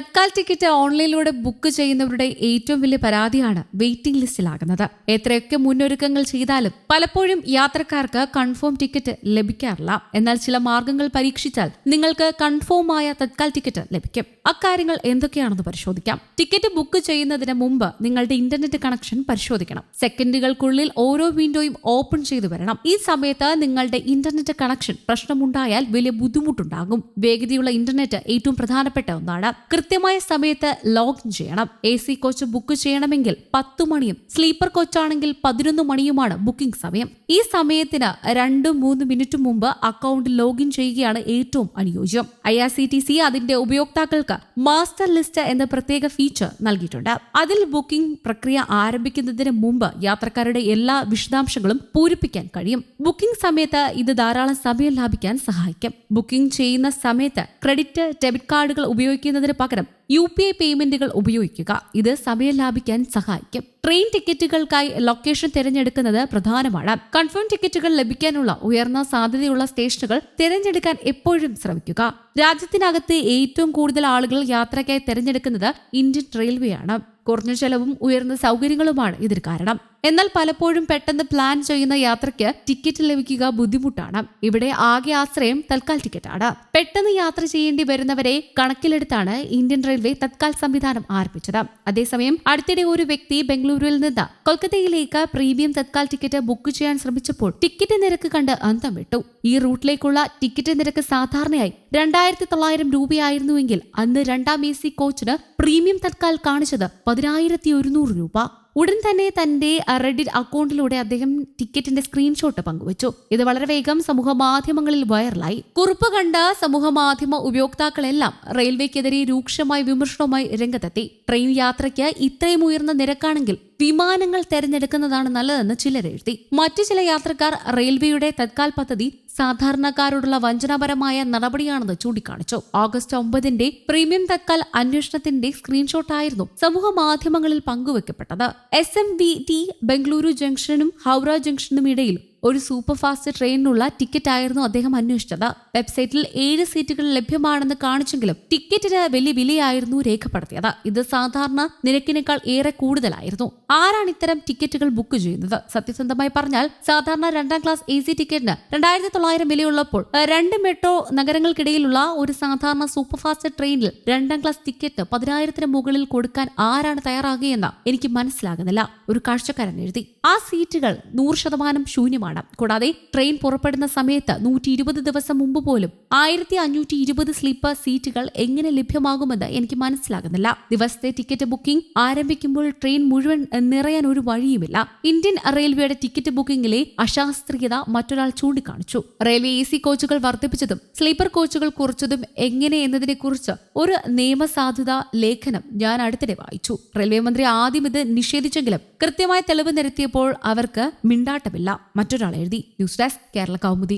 Tatkal ticket ഓൺലൈനിലൂടെ book ചെയ്യുന്നവരുടെ ഏറ്റവും വലിയ പരാതിയാണ് വെയിറ്റിംഗ് ലിസ്റ്റിലാകുന്നത്. എത്രയൊക്കെ മുന്നൊരുക്കങ്ങൾ ചെയ്താലും പലപ്പോഴും യാത്രക്കാർക്ക് കൺഫേം ടിക്കറ്റ് ലഭിക്കാറില്ല. എന്നാൽ ചില മാർഗങ്ങൾ പരീക്ഷിച്ചാൽ നിങ്ങൾക്ക് കൺഫേമായ തത്കാൽ ടിക്കറ്റ് ലഭിക്കും. അക്കാര്യങ്ങൾ എന്തൊക്കെയാണെന്ന് പരിശോധിക്കാം. ടിക്കറ്റ് ബുക്ക് ചെയ്യുന്നതിന് മുമ്പ് നിങ്ങളുടെ ഇന്റർനെറ്റ് കണക്ഷൻ പരിശോധിക്കണം. സെക്കൻഡുകൾക്കുള്ളിൽ ഓരോ വിൻഡോയും ഓപ്പൺ ചെയ്തു വരണം. ഈ സമയത്ത് നിങ്ങളുടെ ഇന്റർനെറ്റ് കണക്ഷൻ പ്രശ്നമുണ്ടായാൽ വലിയ ബുദ്ധിമുട്ടുണ്ടാകും. വേഗതയുള്ള ഇന്റർനെറ്റ് ഏറ്റവും പ്രധാനപ്പെട്ട ഒന്നാണ്. കൃത്യമായ സമയത്ത് ലോഗിൻ ചെയ്യണം. എ സി കോച്ച് ബുക്ക് ചെയ്യണമെങ്കിൽ പത്തു മണിയും സ്ലീപ്പർ കോച്ചാണെങ്കിൽ പതിനൊന്ന് മണിയുമാണ് ബുക്കിംഗ് സമയം. ഈ സമയത്തിന് രണ്ടും മൂന്ന് മിനിറ്റ് മുമ്പ് അക്കൗണ്ട് ലോഗിൻ ചെയ്യുകയാണ് ഏറ്റവും അനുയോജ്യം. I R C T C അതിന്റെ ഉപയോക്താക്കൾക്ക് മാസ്റ്റർ ലിസ്റ്റ് എന്ന പ്രത്യേക ഫീച്ചർ നൽകിയിട്ടുണ്ട്. അതിൽ ബുക്കിംഗ് പ്രക്രിയ ആരംഭിക്കുന്നതിന് മുമ്പ് യാത്രക്കാരുടെ എല്ലാ വിശദാംശങ്ങളും പൂരിപ്പിക്കാൻ കഴിയും. ബുക്കിംഗ് സമയത്ത് ഇത് ധാരാളം സമയം ലാഭിക്കാൻ സഹായിക്കും. ബുക്കിംഗ് ചെയ്യുന്ന സമയത്ത് ക്രെഡിറ്റ് ഡെബിറ്റ് കാർഡുകൾ ഉപയോഗിക്കുന്നതിന് പകരം യു പി ഐ പേയ്മെന്റുകൾ ഉപയോഗിക്കുക. ഇത് സമയം ലാഭിക്കാൻ സഹായിക്കും. ട്രെയിൻ ടിക്കറ്റുകൾക്കായി ലൊക്കേഷൻ തിരഞ്ഞെടുക്കുന്നത് പ്രധാനമാണ്. കൺഫേം ടിക്കറ്റുകൾ ലഭിക്കാനുള്ള ഉയർന്ന സാധ്യതയുള്ള സ്റ്റേഷനുകൾ തിരഞ്ഞെടുക്കാൻ എപ്പോഴും ശ്രമിക്കുക. രാജ്യത്തിനകത്ത് ഏറ്റവും കൂടുതൽ ആളുകൾ യാത്രയ്ക്കായി തിരഞ്ഞെടുക്കുന്നത് ഇന്ത്യൻ റെയിൽവേയാണ്. കുറഞ്ഞ ചെലവും ഉയർന്ന സൗകര്യങ്ങളുമാണ് ഇതിന് കാരണം. എന്നാൽ പലപ്പോഴും പെട്ടെന്ന് പ്ലാൻ ചെയ്യുന്ന യാത്രയ്ക്ക് ടിക്കറ്റ് ലഭിക്കുക ബുദ്ധിമുട്ടാണ്. ഇവിടെ ആകെ ആശ്രയം തൽക്കാൽ ടിക്കറ്റാണ് പെട്ടെന്ന് യാത്ര ചെയ്യേണ്ടി വരുന്നവരെ കണക്കിലെടുത്താണ് ഇന്ത്യൻ റെയിൽവേ തത്കാൽ സംവിധാനം ആരംഭിച്ചത്. അതേസമയം അടുത്തിടെ ഒരു വ്യക്തി ബംഗളൂരുവിൽ നിന്ന് കൊൽക്കത്തയിലേക്ക് പ്രീമിയം തത്കാൽ ടിക്കറ്റ് ബുക്ക് ചെയ്യാൻ ശ്രമിച്ചപ്പോൾ ടിക്കറ്റ് നിരക്ക് കണ്ട് അന്തം വിട്ടു. ഈ റൂട്ടിലേക്കുള്ള ടിക്കറ്റ് നിരക്ക് സാധാരണയായി രണ്ടായിരത്തി തൊള്ളായിരം രൂപയായിരുന്നുവെങ്കിൽ അന്ന് രണ്ടാം എ സി കോച്ചിന് പ്രീമിയം തത്കാൽ കാണിച്ചത് പതിനായിരത്തി ഒരുന്നൂറ് രൂപ. ഉടൻ തന്നെ തന്റെ റെഡിറ്റ് അക്കൗണ്ടിലൂടെ അദ്ദേഹം ടിക്കറ്റിന്റെ സ്ക്രീൻഷോട്ട് പങ്കുവച്ചു. ഇത് വളരെ വേഗം സമൂഹ മാധ്യമങ്ങളിൽ വൈറലായി. കുറിപ്പ് കണ്ട സമൂഹ മാധ്യമ ഉപയോക്താക്കളെല്ലാം റെയിൽവേക്കെതിരെ രൂക്ഷമായ വിമർശനവുമായി രംഗത്തെത്തി. ട്രെയിൻ യാത്രയ്ക്ക് ഇത്രയും ഉയർന്ന നിരക്കാണെങ്കിൽ വിമാനങ്ങൾ തെരഞ്ഞെടുക്കുന്നതാണ് നല്ലതെന്ന് ചിലർ എഴുതി. മറ്റു ചില യാത്രക്കാർ റെയിൽവേയുടെ തത്കാൽ പദ്ധതി സാധാരണക്കാരോടുള്ള വഞ്ചനാപരമായ നടപടിയാണെന്ന് ചൂണ്ടിക്കാണിച്ചു. ഓഗസ്റ്റ് ഒമ്പതിന്റെ പ്രീമിയം തത്കാൽ അന്വേഷണത്തിന്റെ സ്ക്രീൻഷോട്ടായിരുന്നു സമൂഹ മാധ്യമങ്ങളിൽ പങ്കുവെക്കപ്പെട്ടത്. S M V T Bengaluru ജംഗ്ഷനും Howrah ജംഗ്ഷനും ഇടയിൽ ഒരു സൂപ്പർ ഫാസ്റ്റ് ട്രെയിനിനുള്ള ടിക്കറ്റ് ആയിരുന്നു അദ്ദേഹം അന്വേഷിച്ചത്. വെബ്സൈറ്റിൽ ഏഴ് സീറ്റുകൾ ലഭ്യമാണെന്ന് കാണിച്ചെങ്കിലും ടിക്കറ്റിന് വലിയ വിലയായിരുന്നു രേഖപ്പെടുത്തിയത്. ഇത് സാധാരണ നിരക്കിനേക്കാൾ ഏറെ കൂടുതലായിരുന്നു. ആരാണ് ഇത്തരം ടിക്കറ്റുകൾ ബുക്ക് ചെയ്യുന്നത്? സത്യസന്ധമായി പറഞ്ഞാൽ സാധാരണ രണ്ടാം ക്ലാസ് എ സി ടിക്കറ്റിന് രണ്ടായിരത്തി തൊള്ളായിരം വിലയുള്ളപ്പോൾ രണ്ട് മെട്രോ നഗരങ്ങൾക്കിടയിലുള്ള ഒരു സാധാരണ സൂപ്പർ ഫാസ്റ്റ് ട്രെയിനിൽ രണ്ടാം ക്ലാസ് ടിക്കറ്റ് പതിനായിരത്തിന് മുകളിൽ കൊടുക്കാൻ ആരാണ് തയ്യാറാകുകയെന്ന് എനിക്ക് മനസ്സിലാകുന്നില്ല. ഒരു കാഴ്ചക്കാരൻ എഴുതി. ആ സീറ്റുകൾ നൂറ് ശതമാനം ശൂന്യമാണ്. കൂടാതെ ട്രെയിൻ പുറപ്പെടുന്ന സമയത്ത് നൂറ്റി ഇരുപത് ദിവസം മുമ്പ് പോലും ആയിരത്തി അഞ്ഞൂറ്റി ഇരുപത് സ്ലീപ്പർ സീറ്റുകൾ എങ്ങനെ ലഭ്യമാകുമെന്ന് എനിക്ക് മനസ്സിലാകുന്നില്ല. ദിവസത്തെ ടിക്കറ്റ് ബുക്കിംഗ് ആരംഭിക്കുമ്പോൾ ട്രെയിൻ മുഴുവൻ നിറയാൻ ഒരു വഴിയുമില്ല. ഇന്ത്യൻ റെയിൽവേയുടെ ടിക്കറ്റ് ബുക്കിംഗിലെ അശാസ്ത്രീയത മറ്റൊരാൾ ചൂണ്ടിക്കാണിച്ചു. റെയിൽവേ എ സി കോച്ചുകൾ വർദ്ധിപ്പിച്ചതും സ്ലീപ്പർ കോച്ചുകൾ കുറച്ചതും എങ്ങനെ എന്നതിനെക്കുറിച്ച് ഒരു നിയമസാധുത ലേഖനം ഞാൻ അടുത്തിടെ വായിച്ചു. റെയിൽവേ മന്ത്രി ആദ്യം ഇത് നിഷേധിച്ചെങ്കിലും കൃത്യമായ തെളിവ് നിരത്തിയപ്പോൾ അവർക്ക് മിണ്ടാട്ടമില്ല. മറ്റൊരാൾ എഴുതി ന്യൂസ് ഡെസ്ക് കേരള കൗമുദി.